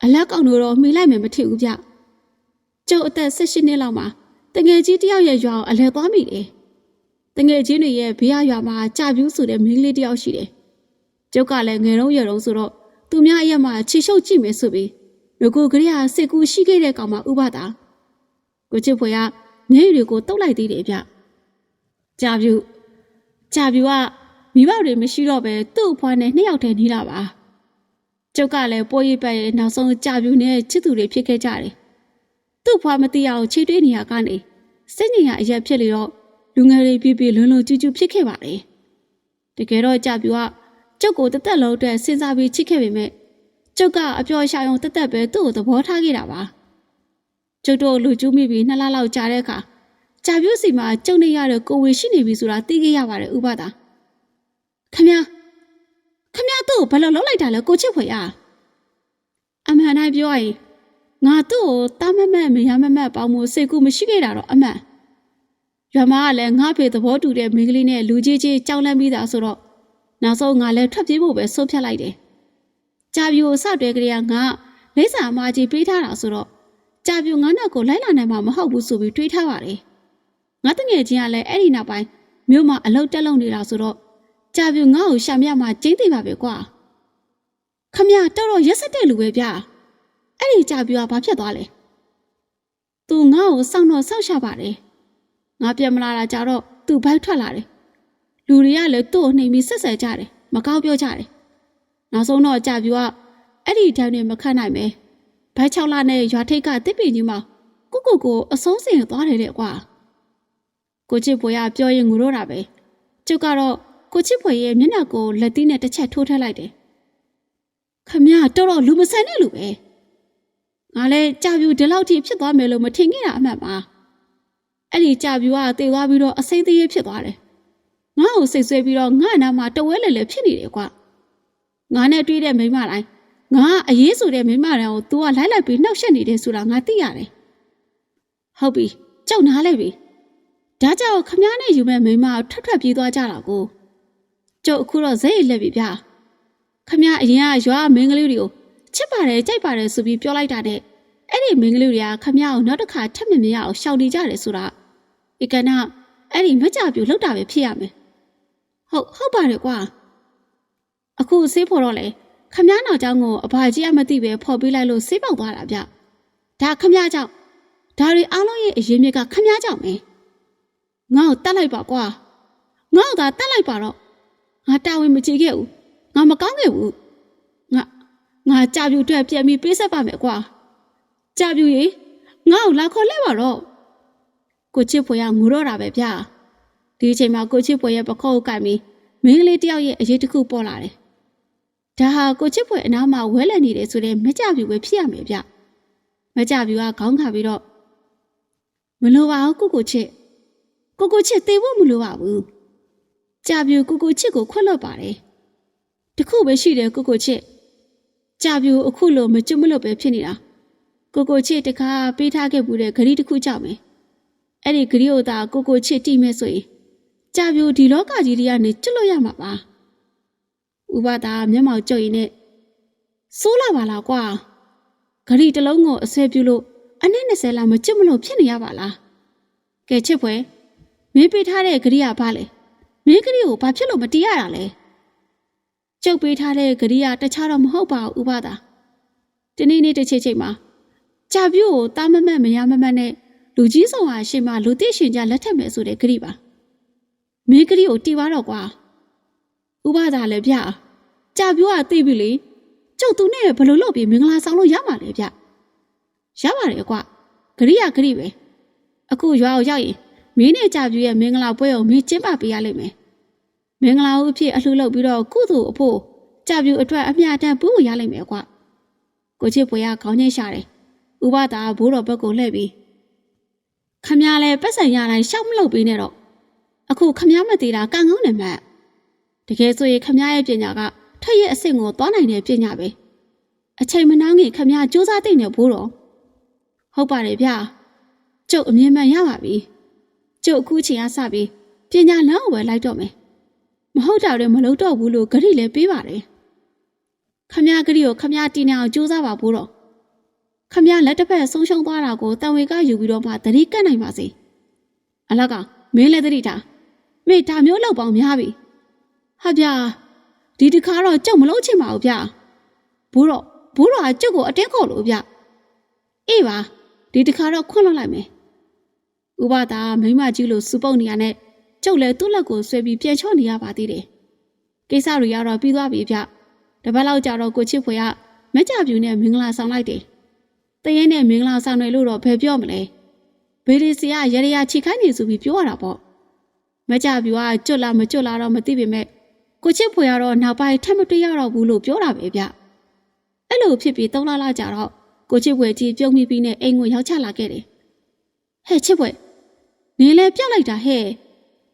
အလက်ကောင်တို့တော့မှီလိုက်မယ်မထင်ဘူးဗျကျုပ်အသက်16နှစ်လောက်မှာတငယ်ကြီးတယောက်ရဲ့ရွာကိုအလဲသွားမိတယ်တငယ်ချင်းတွေရဲ့ဘေးရွာမှာကြာပြူဆိုတဲ့မိန်းကလေးတယောက်ရှိတယ်ကျုပ်ကလည်းငယ်တော့ရတော့ဆိုတော့သူများအရက်မှာချီရှုပ်ကြည့်မယ်ဆိုပြီး ငကိုကလေးဟာစစ်ကူရှိခဲ့တဲ့ကောင်မှဥပဒါကိုချစ်ဖွယ်ကမျက်ရည်တွေကိုတုတ်လိုက်သေးတယ်ဗျကြာပြူကြာပြူကမိဘတွေမရှိတော့ပဲသူ့အဖွားနဲ့နှစ်ယောက်တည်းနေလာပါကျုပ်ကလည်းပိုးရိပ်ပတ်ရဲ့နောက်ဆုံးကြာပြူနဲ့ချစ်သူတွေဖြစ်ခဲ့ကြတယ်သူ့ဖွားမသိအောင်ခြေတွေးနေရကနေစိတ်ညစ်ရအရက်ဖြစ်လေတော့လူငယ်တွေပြပြလွန်းလွန်းကျူးကျူးဖြစ်ခဲ့ပါတယ်တကယ်တော့ကြာပြူကကျုပ်ကိုတသက်လုံးအတွက်စဉ်းစားပြီးချစ်ခဲ့ပေမဲ့ ကျုပ်ကအပျော်ရှာရုံတက်တက်ပဲသူ့ကိုသဘောထားခဲ့တာပါကျုပ်တို့လူကျူးမိပြီးနှစ်လလောက်ကြာတဲ့အခါကြာပြူစီမှာကျုံနေရတဲ့ကိုဝင်ရှိနေပြီဆိုတာသိခဲ့ရပါတယ်ဥပဒါခမညာခမညာသူ့ကိုဘယ်လိုလုပ်လိုက်တာလဲကိုချစ်ဖွယ်ရအမှန်တိုင်းပြောရရင်ငါသူ့ကိုတားမမက်မရမမက်ပေါင်းမှုစိတ်ကူမရှိခဲ့တာတော့အမှန်ရွာမကလည်းငါဖေသဘောတူတဲ့မိန်းကလေးနဲ့လူကြီးကြီးကြောက်လန့်ပြီးသားဆိုတော့နောက်ဆုံးငါလည်းထွက်ပြေးဖို့ပဲဆုံးဖြတ်လိုက်တယ် ကြာပြူကိုစတွဲကလေးကငါလိမ့်စာအမကြီးပေးထားတာဆိုတော့ကြာပြူငါနောက်ကိုလိုက်လာနိုင်မှာမဟုတ်ဘူးဆိုပြီးတွေးထားပါတယ်ငါတငယ်ချင်းကလည်းအဲ့ဒီနောက်ပိုင်းမြို့မှာအလုတ်တက်လုံနေတာဆိုတော့ကြာပြူငါ့ကိုရှာမြမှာကျင်းသိပါပဲကွာခမရတော်တော်ရက်ဆက်တဲ့လူပဲဗျအဲ့ဒီကြာပြူကဘာဖြစ်သွားလဲသူငါ့ကိုစောင့်တော့စောင့်ရှာပါတယ်ငါပြန်မလာတာကြတော့သူဘိုက်ထွက်လာတယ်လူတွေကလည်းသူ့ကိုနှိမ်ပြီးဆက်ဆက်ကြတယ်မကောင်းပြောကြတယ် နောက်ဆုံးတော့ကြာပြူကအဲ့ဒီတန်းတွေမခတ်နိုင်ပဲဘိုက်၆လနဲ့ရွာထိတ်ကတစ်ပင်ကြီးမှာကိုကိုကိုအဆုံးစင်သွားတယ်တဲ့ကွာကိုချစ်ဖွယ်ကပြောရင်ငိုတော့တာပဲကျုပ်ကတော့ကိုချစ်ဖွယ်ရဲ့မျက်နှာကိုလက်သီးနဲ့တစ်ချက်ထိုးထည့်လိုက်တယ်ခမရတော်တော်လူမဆန်တဲ့လူပဲငါလဲကြာပြူဒီလောက်ထိဖြစ်သွားမယ်လို့မထင်ခဲ့တာအမှန်ပါအဲ့ဒီကြာပြူကတေသွားပြီးတော့အစိမ့်သေးဖြစ်သွားတယ်ငါ့ကိုစိတ်ဆွဲပြီးတော့ငါ့နာမှာတဝဲလဲလဲဖြစ်နေတယ်ကွာ ငါနဲ့တွေ့တဲ့မိန်းမတိုင်းငါအရေးဆိုတဲ့မိန်းမတိုင်းကို तू ကလိုက်လိုက်ပြီးနှောက်ရှက်နေတယ်ဆိုတာငါသိရတယ်ဟုတ်ပြီကြောက်နားလိုက်ပြီဒါကြောင့်ခမားနဲ့ယူမဲ့မိန်းမကိုထွက်ထွက်ပြေးသွားကြတာကိုကျုပ်အခုတော့ဇက်ရည်လက်ပြီဗျာခမားအရင်ကရွာမင်းကလေးတွေကိုချစ်ပါတယ်ကြိုက်ပါတယ်ဆိုပြီးပြောလိုက်တာတဲ့အဲ့ဒီမင်းကလေးတွေကခမားကိုနောက်တစ်ခါထပ်မမြင်ရအောင်ရှောင်နေကြတယ်ဆိုတာဧကနာအဲ့ဒီမကြပြူလောက်တာပဲဖြစ်ရမယ်ဟုတ်ဟုတ်ပါတယ်ကွာ အခုဆေးဖို့တော့လေခမားနောက်เจ้าကိုအဘာကြီးအမသိပဲဖော်ပေးလိုက်လို့ဆေးပေါက်သွားတာဗျဒါခမားကြောင့်ဒါတွေအားလုံးရဲ့အရင်မြစ်ကခမားကြောင့်ပဲငါ့ကိုတတ်လိုက်ပါကွာငါ့ကိုသာတတ်လိုက်ပါတော့ငါတာဝန်မကြည့်ခဲ့ဘူးငါမကောင်းခဲ့ဘူးငါငါကြာပြူအတွက်ပြန်ပြီးပေးဆက်ပါမယ်ကွာကြာပြူရေငါ့ကိုလာခေါ်လဲပါတော့ကိုချစ်ဖွယ်ကငိုတော့တာပဲဗျာဒီအချိန်မှာကိုချစ်ဖွယ်ရဲ့ပခုတ်ကိုကင်ပြီးမင်းကလေးတယောက်ရဲ့အရေးတစ်ခုပေါ်လာတယ် ဒါဟာကိုချစ်ဖွယ်အနားမှာဝဲလည်နေတယ်ဆိုတဲ့မကြပြူပဲဖြစ်ရမယ်ဗျမကြပြူကခေါင်းခါပြီးတော့မလိုပါဘူးကိုကိုချစ်ကိုကိုချစ်သေးဖို့မလိုပါဘူးကြာပြူကိုကိုချစ်ကိုခွတ်လွတ်ပါတယ်တခုပဲရှိတယ်ကိုကိုချစ်ကြာပြူအခုလိုမကျွတ်မလွတ်ပဲဖြစ်နေတာကိုကိုချစ်တခါပေးထားခဲ့မှုတဲ့ဂရီတစ်ခုကြောက်မယ်အဲ့ဒီဂရီကိုသာကိုကိုချစ်တိမဲ့ဆိုရင်ကြာပြူဒီလောကကြီးတွေကနေကျွတ်လွတ်ရမှာပါ ဥပဒါမျက်မှောက်ကြုတ်ရင်နဲ့စိုးလာပါလားကွာဂရီတစ်လုံးကိုအဆွဲပြုလို့အနည်း20လောက်မကျွတ်မလို့ဖြစ်နေရပါလားကဲချစ်ဖွယ်မင်းပေးထားတဲ့ဂရီကဘာလဲမင်းဂရီကိုဘာဖြစ်လို့မတီးရတာလဲကျုပ်ပေးထားတဲ့ဂရီကတခြားတော့မဟုတ်ပါဘူးဥပဒါဒီနေ့နေ့တစ်ချိန်ချိန်မှာကြာပြို့ကိုတားမမတ်မရမမတ်နဲ့လူကြီးဆောင်ဟာရှင်မလူသိရှင်ကြလက်ထက်မယ်ဆိုတဲ့ဂရီပါမင်းဂရီကိုတီးပါတော့ကွာ ဥပဒါလည်းဗျကြာပြို့ကသိပြီလေကျုပ်သူနဲ့ဘယ်လိုလုပ်ပြီးမင်္ဂလာဆောင်လို့ရမှာလဲဗျရပါတယ်ကွာဂရီကဂရီပဲအခုရွာကိုရောက်ရင်မင်းနဲ့ကြာပြူရဲ့မင်္ဂလာပွဲကိုမင်းကျင်းပပေးရလိမ့်မယ်။မင်္ဂလာဦးအဖြစ်အလှူလုပ်ပြီးတော့ကုသိုလ်အဖို့ကြာပြူအတွက်အမြတ်တမ်းပူးရလိမ့်မယ်ကွာ။ကိုချစ်ပွဲကခေါင်းညှိရှာတယ်။ဥပဒါဘိုးတော်ဘက်ကိုလှည့်ပြီးခမရလဲပတ်စံရတိုင်းရှောက်မလုပ်ပေးနဲ့တော့အခုခမရမသေးတာကံကောင်းတယ်မတ်။ တကယ်ဆိုရင်ခမရရဲ့ပညာကထက်ရဲ့အဆင့်ကိုသွားနိုင်တဲ့ပညာပဲ။အချိန်မနှောင်းခင်ခမရစူးစမ်းသိနေဘိုးတော်ဟုတ်ပါတယ်ဗျာ။ကျုပ်အမြင်မှန်ရပါပြီ။ကျုပ်အခုချိန်ကစပြီးပညာလမ်းကိုပဲလိုက်တော့မယ်မဟုတ်တာတွေမလုပ်တော့ဘူးလို့ဂရိလည်းပေးပါတယ်ခမရဂရိကိုခမရတီနေအောင်ကြိုးစားပါဘိုးတော့ခမရလက်တစ်ဖက်ဆုံးရှုံးသွားတာကိုတန်ဝေကယူပြီးတော့မှသတိကပ်နိုင်ပါစေအလကမင်းလည်းသတိထားမေဒါမျိုးလောက်ပေါင်းများပြီ ဟာဗျာဒီတခါတော့ကျုပ်မလုပ်ချင်ပါဘူးဗျာဘိုးတော့ဘိုးတော်ကကျုပ်ကိုအတင်းခေါ်လို့ဗျအေးပါဒီတခါတော့ခွန့်လွတ်လိုက်မယ်ဥပဒါမိမကြီးလို့စူပုတ်နေရနဲ့ကျုပ်လည်းသူ့လက်ကိုဆွဲပြီးပြန်ချော့နေရပါသေးတယ်။ကိစ္စတွေကတော့ပြီးသွားပြီဗျ။တပတ်လောက်ကြာတော့ကိုချစ်ဖွယ်ကမကြပြူနဲ့မင်္ဂလာဆောင်လိုက်တယ်။တရဲနဲ့မင်္ဂလာဆောင်တယ်လို့တော့ဘယ်ပြောမလဲ။ဘေးလီစီကရရရချိခိုင်းနေဆိုပြီးပြောရတာပေါ့။မကြပြူကကျွတ်လာမကျွတ်လာတော့မသိပေမဲ့ ကိုချစ်ဖွယ်ကတော့နောက်ပိုင်းထပ်မတွေ့ရတော့ဘူးလို့ပြောတာပဲဗျ။အဲ့လိုဖြစ်ပြီးသုံးလလောက်ကြာတော့ကိုချစ်ဖွယ်ကြီးပြုံးမိပြီးနဲ့အိမ်ကိုရောက်ချလာခဲ့တယ်။ဟဲ့ချစ်ဖွယ်နင်းလဲပြောက်လိုက်တာဟဲ့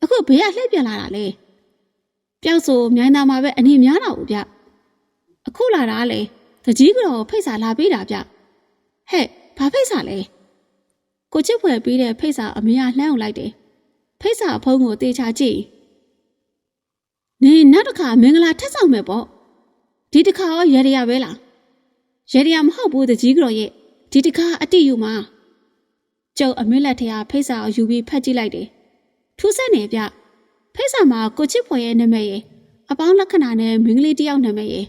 အခုဘေးကလှည့်ပြန်လာတာလေပြောက်ဆိုမြိုင်းသားမှာပဲအနေများတာဘူးဗျအခုလာတာလေတကြီးကတော့ဖိတ်စာလာပေးတာဗျဟဲ့ဘာဖိတ်စာလဲကိုချစ်ဖွယ်ပေးတဲ့ဖိတ်စာအမေကလှမ်းအောင်လိုက်တယ်ဖိတ်စာအဖုံးကိုတေချာကြည့် နင်းနောက်တစ်ခါမင်္ဂလာထက်ဆောင်မယ်ပေါ့ဒီတစ်ခါရောရေရရပဲလားရေရရမဟုတ်ဘူးတကြီးကတော့ရဲ့ဒီတစ်ခါအတိယူမှာကျုပ်အမေလက်ထက်ကဖိတ်စာကိုယူပြီးဖတ်ကြည့်လိုက်တယ်။ထူးဆန်းနေဗျ။ဖိတ်စာမှာကိုချစ်ဖွယ်ရဲ့နာမည်ရဲ့အပေါင်းလက္ခဏာနဲ့မင်္ဂလိတယောက်နာမည်ရဲ့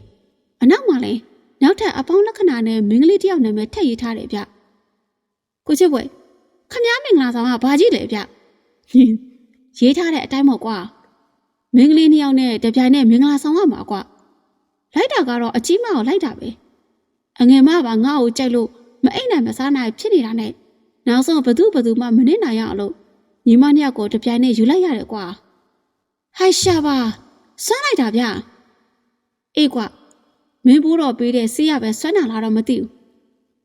အနောက်မှာလည်းနောက်ထပ်အပေါင်းလက္ခဏာနဲ့မင်္ဂလိတယောက်နာမည်ထည့်ရေးထားတယ်ဗျ။ကိုချစ်ဖွယ်ခမားမင်္ဂလာဆောင်ကဘာကြီးလဲဗျ။ဟင်းရေးထားတဲ့အတိုင်းပေါ့ကွာ။ မင်္ဂလိနှစ်ယောက်နဲ့တပြိုင်နဲ့မင်္ဂလာဆောင်ရမှာကွာ။လိုက်တာကတော့အကြီးမအောင်လိုက်တာပဲ။အငယ်မပါငါ့ကိုကြိုက်လို့မအိမ်နိုင်မစားနိုင်ဖြစ်နေတာနဲ့နောက်ဆုံးဘသူဘသူမှမနစ်နိုင်ရအောင်လို့ညီမနှစ်ယောက်ကိုတပြိုင်နဲ့ယူလိုက်ရတယ်ကွာဟိုက်ရှာပါဆွမ်းလိုက်တာဗျအေးကွာမင်းဘိုးတော်ပေးတဲ့ဆေးရပဲဆွမ်းနာလာတော့မသိဘူး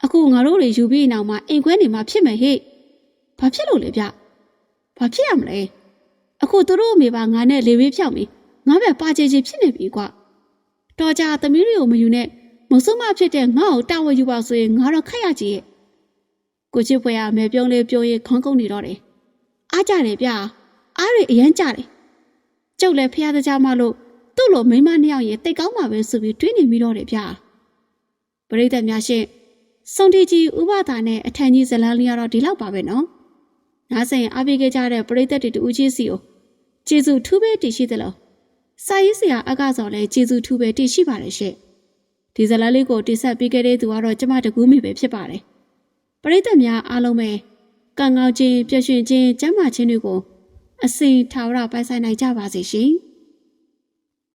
အခုငါတို့တွေယူပြီးနောက်မှာအိမ်ခွဲနေမှာဖြစ်မယ်ဟေ့ဘာဖြစ်လို့လဲဗျဘာဖြစ်ရမလဲ အခုသူတို့အမေပါငါနဲ့လေဝေးဖြောက်ပြီးငါပဲပါချေချေဖြစ်နေပြီကွာတော်ကြသမီးတွေကိုမယူနဲ့မဆုမဖြစ်တဲ့ငါ့ကိုတာဝန်ယူပါဆိုရင်ငါတော့ခက်ရကြီးရဲ့ကိုချစ်ဖွယ်ကမဲပြုံးလေးပြုံးရေးခေါင်းကုန်းနေတော့တယ်။အားကြတယ်ဗျာ။အားတွေအရန်ကြတယ်။ကျုပ်လည်းဖះတကြားမလို့သူ့လိုမိန်းမနှစ်ယောက်ရဲ့တိတ်ကောင်းပါပဲဆိုပြီးတွေးနေမိတော့တယ်ဗျာ။ပရိသတ်များရှင်စုံတီကြီးဥပဒါနဲ့အထန်ကြီးဇလန်းလေးကတော့ဒီလောက်ပါပဲနော်။နားဆင်အားပေးခဲ့ကြတဲ့ပရိသတ်တွေတူဦးချင်းစီကို ကျေးဇူးထူးပဲတည်ရှိသလိုစာရေးဆရာအကစော်လည်းကျေးဇူးထူးပဲတည်ရှိပါတယ်ရှင့်။ဒီဇလန်းလေးကိုတိဆက်ပေးခဲ့တဲ့သူကတော့ကျမတကူမိပဲဖြစ်ပါတယ်။ပရိသတ်များအားလုံးပဲကံကောင်းခြင်းပျော်ရွှင်ခြင်းကျမ်းမာခြင်းတွေကိုအစဉ်ထာဝရပိုင်ဆိုင်နိုင်ကြပါစေရှင်။